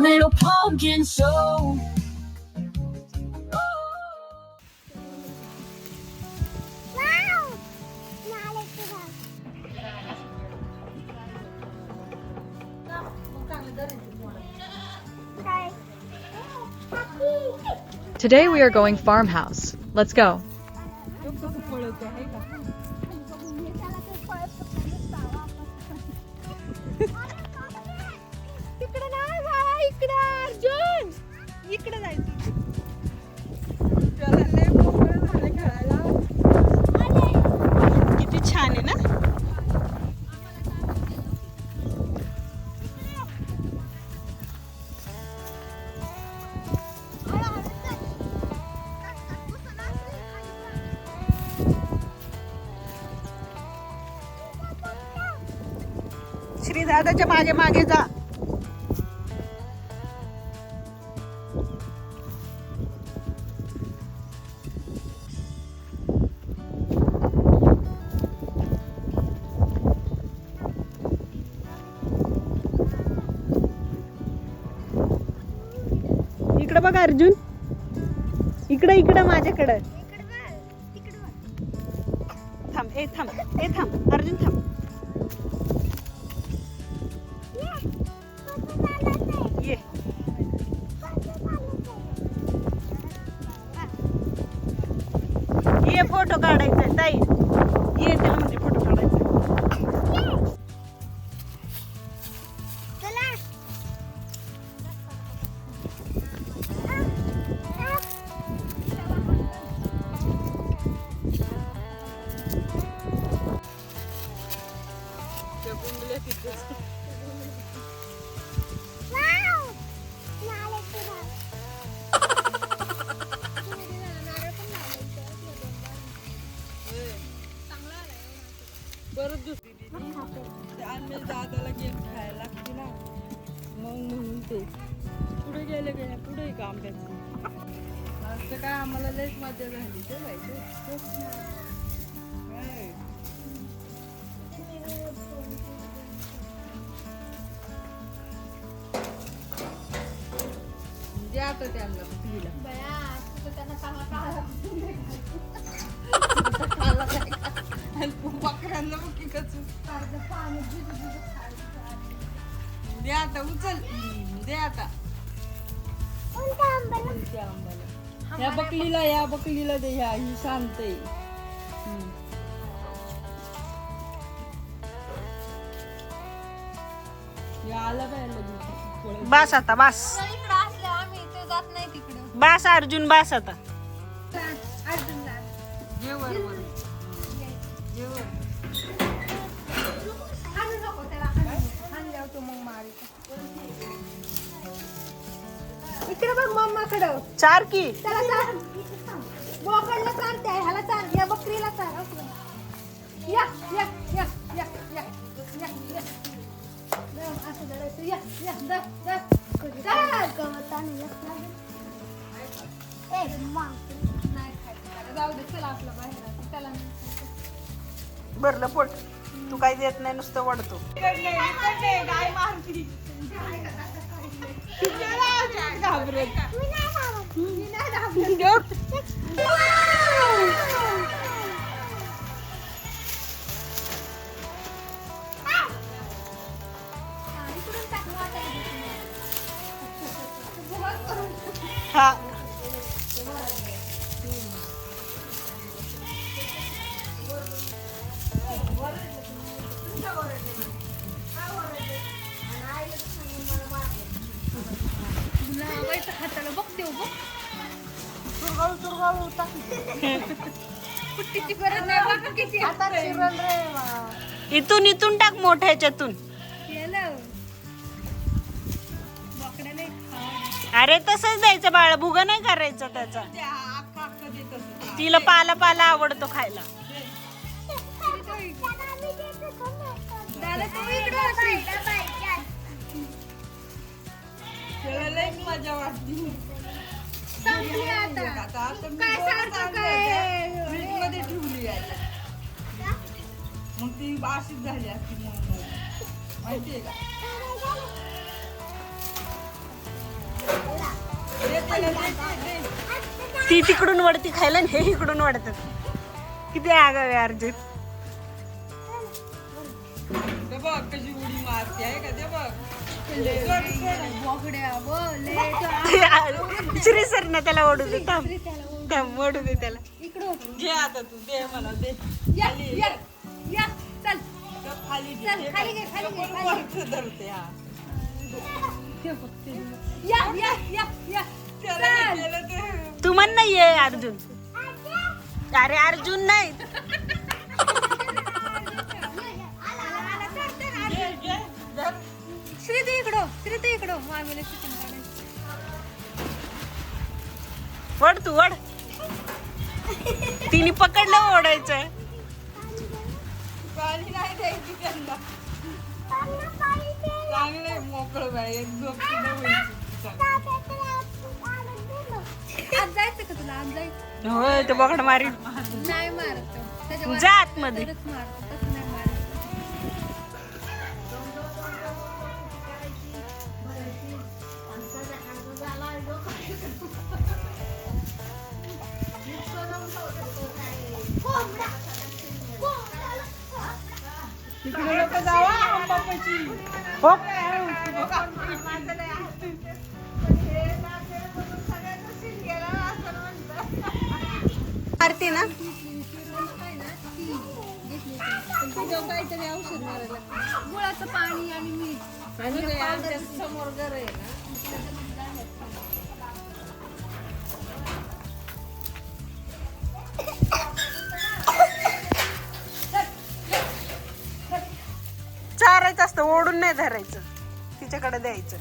little pumpkin show. Wow! Naalit ko ba? Hi. Happy! Today we are going farmhouse. Let's go. इकडे अर्जुन! इकडे जायचं झालं खेळायला किती छान आहे ना? श्री दादाच्या मागे मागे जा. इकडं बघ अर्जुन. इकडं इकडं माझ्याकडं. थांब ए थांब ए थांब. अर्जुन थांब. ये. ये फोटो काढायचा ताई. ये त्याला म्हणजे परत दुसरी आम्ही दादाला गेम खेळायला लागते ना मग म्हणून ते पुढे गेले गेले पुढे का आंब्याचं असं काय आम्हाला लयच मजा झाली ते जायचं द्या आता त्यांना पिला आणि बकऱ्यांना मग की कसं दे आता उचल. हम्म, दे आता? त्या बकलीला या बकलीला दे ह्या ही शांत आहे बास आता बास. इकडं असलं आम्ही इथं जात नाही तिकडं. बास अर्जुन बास आता. इकडे बघ मम्माकडं चार की. त्याला चार. बोकडला चारते आहे ह्याला चार या बकरीला चार. या या. भरलं पोट. तू काही देत नाही नुसतं मारती. घाबरत. गरज नाही बघ किती इथून इथून टाक मोठ्या ह्याच्यातून. केलं बोकड्याला एक खावं. अरे तसंच द्यायचं बाळा. भुगा नाही करायचं त्याचा. देत असतो तिला पाला पाला आवडतो खायला. दादा तू इकडे असली. त्याला लय मजा वाटली. संपली आता. आता आता मी काय दोनच सारखं आणल्या काय? होत्या. फ्रीजमध्ये ठेवली आहे. मग ती अशीच झाली असती मग माहितीये का? ती तिकडून वडती खायला आणि हे इकडून वडतात किती आगावे अर्जुन. ते बघ कशी उडी मारते आहे का ते बघ? बोकड्या बोले श्री सर ना त्याला ओढू दे. थांब. थांब ओढू दे त्याला. इकडं घे आता तू दे मला दे. या या या. चल. खाली. चल, खाली घे, खाली घे, पण खाली घे. वरचं धरते हा. या या या या. त्याला केलं ते म्हण नाही ये अर्जुन. अरे अर्जुन नाही. श्रीती इकडं श्रीती इकडं. मामीला वड तू वड. तिने पकडलं ओढायचं. पाणी नाही द्यायची त्यांना. चांगले मोकळं हो मारते ना काहीतरी औषध मारायला. गुळाचं पाणी आणि मीठ. समोर घर आहे ना. ओढून नाही धरायचं. तिच्याकडे द्यायचं.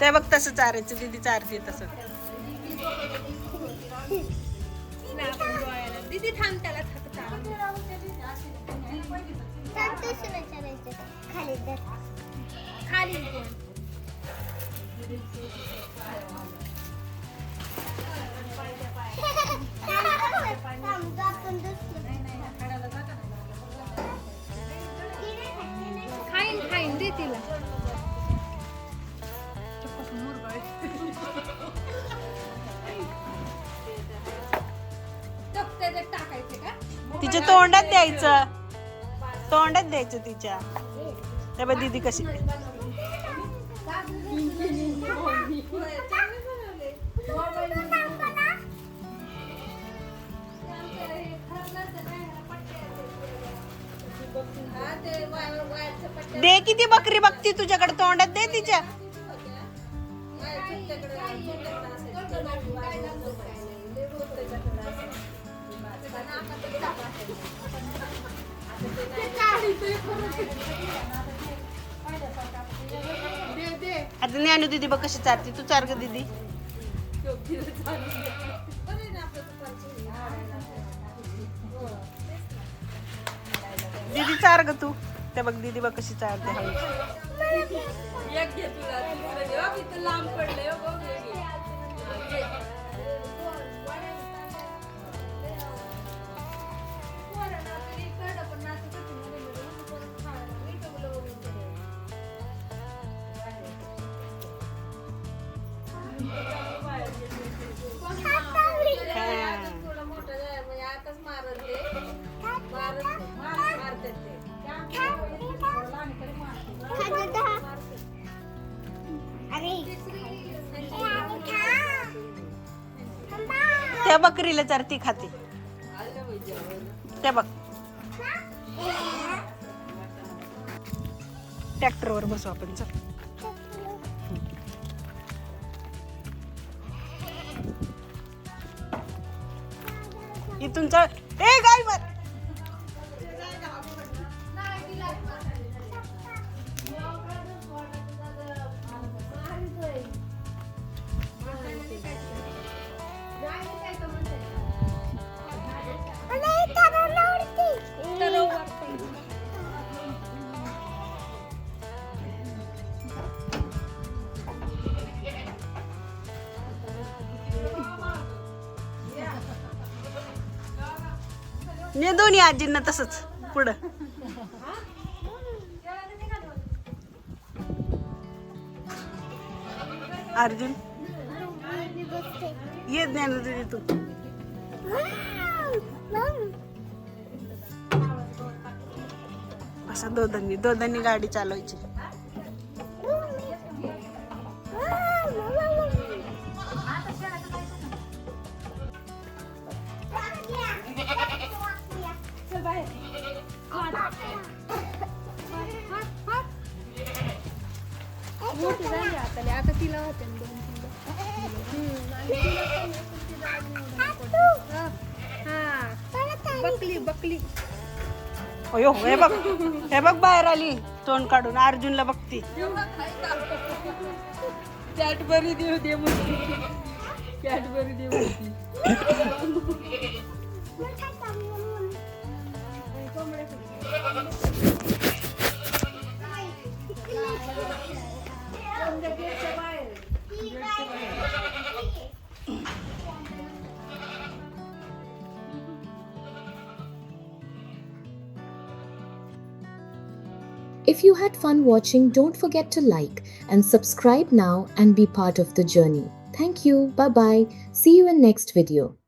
ते बघ तसं चारायचं दिदी चारते तसं आपण. दीदी थांब त्याला चालू. खाली कोण? तिच्या तोंडात द्यायचं. तोंडात द्यायचं तिच्या. ते बघ दिदी कशी. दे किती बकरी बघती तुझ्याकडे. तोंडात दे तिच्या. आता ज्ञानू दीदी बघ कशी चालते. तू चार ग दीदी. दीदी चार ग तू. ते बघ दीदी बघ कशी चारते एक हो, लांब पडले त्या बकरीला चरती खाते. त्या बघ. ट्रॅक्टरवर बसू आपण चल. इथून चढ ए गाय मर ने दोन्ही आजींना तसंच. पुढं. अर्जुन. येत नाही ना तुझी तू. असं दोघांनी दोघांनी गाडी चालवायची. मोठी झाली आता तिला होते ना दोन तीन हा बकली बकली अयो हे बघ हे बघ बाहेर आली. तोंड काढून अर्जुनला बघती. कॅटबरी देऊ दे कॅटबरी देऊ If you had fun watching, don't forget to like and subscribe now and be part of the journey. Thank you. Bye bye. See you in next video.